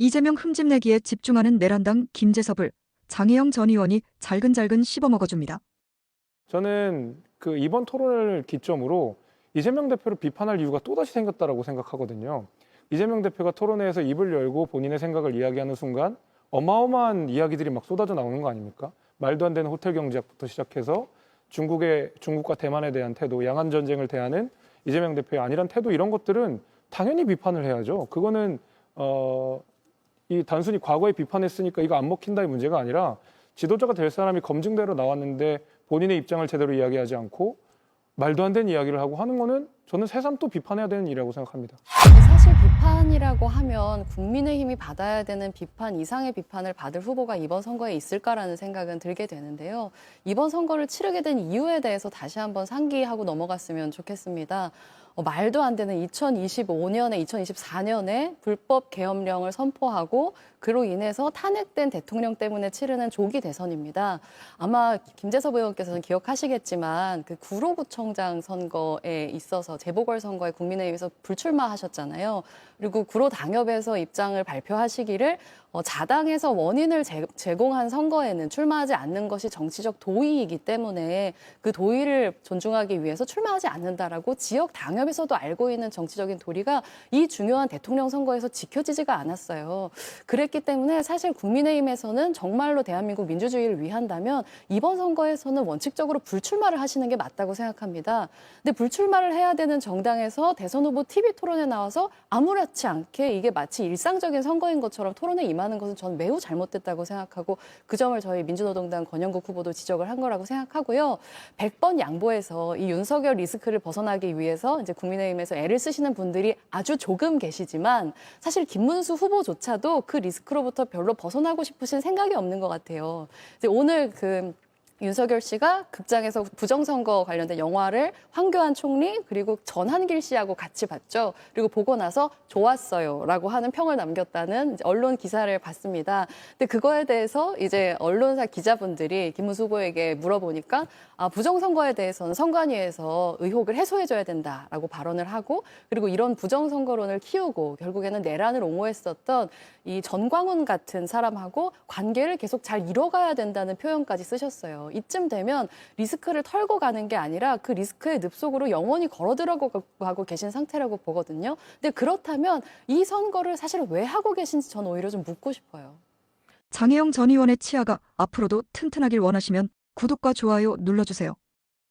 이재명 흠집내기에 집중하는 내란당 김재섭을 장혜영 전 의원이 잘근잘근 씹어먹어줍니다. 저는 그 이번 토론을 기점으로 이재명 대표를 비판할 이유가 또다시 생겼다라고 생각하거든요. 이재명 대표가 토론회에서 입을 열고 본인의 생각을 이야기하는 순간 어마어마한 이야기들이 막 쏟아져 나오는 거 아닙니까? 말도 안 되는 호텔 경제학부터 시작해서 중국의 중국과 대만에 대한 태도, 양안 전쟁을 대하는 이재명 대표의 아니란 태도 이런 것들은 당연히 비판을 해야죠. 그거는 어, 이 단순히 과거에 비판했으니까 이거 안 먹힌다의 문제가 아니라 지도자가 될 사람이 검증대로 나왔는데 본인의 입장을 제대로 이야기하지 않고 말도 안 되는 이야기를 하고 하는 거는 저는 새삼 또 비판해야 되는 일이라고 생각합니다. 사실 비판이라고 하면 국민의힘이 받아야 되는 비판 이상의 비판을 받을 후보가 이번 선거에 있을까라는 생각은 들게 되는데요. 이번 선거를 치르게 된 이유에 대해서 다시 한번 상기하고 넘어갔으면 좋겠습니다. 어, 말도 안 되는 2025년에 2024년에 불법 계엄령을 선포하고 그로 인해서 탄핵된 대통령 때문에 치르는 조기 대선입니다. 아마 김재섭 의원께서는 기억하시겠지만 그 구로구청장 선거에 있어서 재보궐 선거에 국민의힘에서 불출마하셨잖아요. 그리고 구로 당협에서 입장을 발표하시기를 어, 자당에서 원인을 제, 제공한 선거에는 출마하지 않는 것이 정치적 도의이기 때문에 그 도의를 존중하기 위해서 출마하지 않는다라고 지역 당협 에서도 알고 있는 정치적인 도리가 이 중요한 대통령 선거에서 지켜지지가 않았어요. 그랬기 때문에 사실 국민의힘에서는 정말로 대한민국 민주주의를 위한다면 이번 선거에서는 원칙적으로 불출마를 하시는 게 맞다고 생각합니다. 근데 불출마를 해야 되는 정당에서 대선 후보 TV 토론에 나와서 아무렇지 않게 이게 마치 일상적인 선거인 것처럼 토론에 임하는 것은 저는 매우 잘못됐다고 생각하고 그 점을 저희 민주노동당 권영국 후보도 지적을 한 거라고 생각하고요. 100번 양보해서 이 윤석열 리스크를 벗어나기 위해서 이제 국민의힘에서 애를 쓰시는 분들이 아주 조금 계시지만 사실 김문수 후보조차도 그 리스크로부터 별로 벗어나고 싶으신 생각이 없는 것 같아요. 이제 오늘 그 윤석열 씨가 극장에서 부정선거 관련된 영화를 황교안 총리 그리고 전한길 씨하고 같이 봤죠. 그리고 보고 나서 좋았어요라고 하는 평을 남겼다는 언론 기사를 봤습니다. 근데 그거에 대해서 이제 언론사 기자분들이 김문수 후보에게 물어보니까 아, 부정선거에 대해서는 선관위에서 의혹을 해소해줘야 된다라고 발언을 하고 그리고 이런 부정선거론을 키우고 결국에는 내란을 옹호했었던 이 전광훈 같은 사람하고 관계를 계속 잘 이뤄가야 된다는 표현까지 쓰셨어 요. 이쯤 되면 리스크를 털고 가는 게 아니라 그 리스크의 늪속으로 영원히 걸어 들어가고 계신 상태라고 보거든요. 근데 그렇다면 이 선거를 사실 왜 하고 계신지 저는 오히려 좀 묻고 싶어요. 장혜영 전 의원의 치아가 앞으로도 튼튼하길 원하시면 구독과 좋아요 눌러주세요.